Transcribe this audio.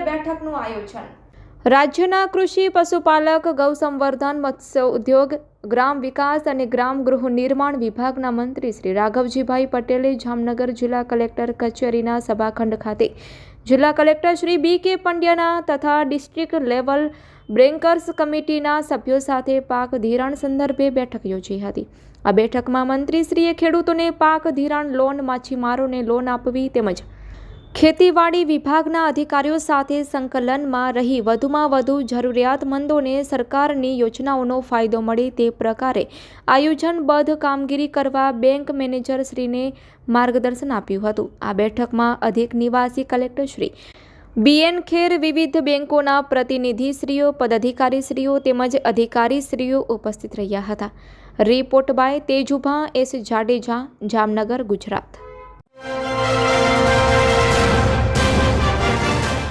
બેઠકનું આયોજન. રાજ્યના કૃષિ પશુપાલક, ગૌસંવર્ધન, મત્સ્ય ઉદ્યોગ, ગ્રામ વિકાસ અને ગ્રામ ગૃહ નિર્માણ વિભાગના મંત્રી શ્રી રાઘવજીભાઈ પટેલે જામનગર જિલ્લા કલેક્ટર કચેરીના સભાખંડ ખાતે જિલ્લા કલેક્ટર શ્રી બી કે પંડ્યાના તથા ડિસ્ટ્રિક્ટ લેવલ બ્રેન્કર્સ કમિટીના સભ્યો સાથે પાક ધિરાણ સંદર્ભે બેઠક યોજી હતી. આ બેઠકમાં મંત્રીશ્રીએ ખેડૂતોને પાક ધિરાણ લોન, માછીમારોને લોન આપવી તેમજ ખેતીવાડી વિભાગના અધિકારીઓ સાથે સંકલનમાં રહી વધુમાં વધુ જરૂરિયાતમંદોને સરકારની યોજનાઓનો ફાયદો મળે તે પ્રકારે આયોજનબદ્ધ કામગીરી કરવા બેંક મેનેજરશ્રીને માર્ગદર્શન આપ્યું હતું. આ બેઠકમાં અધિક નિવાસી કલેક્ટરશ્રી બીએન ખેર, વિવિધ બેંકોના પ્રતિનિધિશ્રીઓ, પદાધિકારીશ્રીઓ તેમજ અધિકારીશ્રીઓ ઉપસ્થિત રહ્યા હતા. Report by Tejubha, S Jadeja, Jamnagar, Gujarat.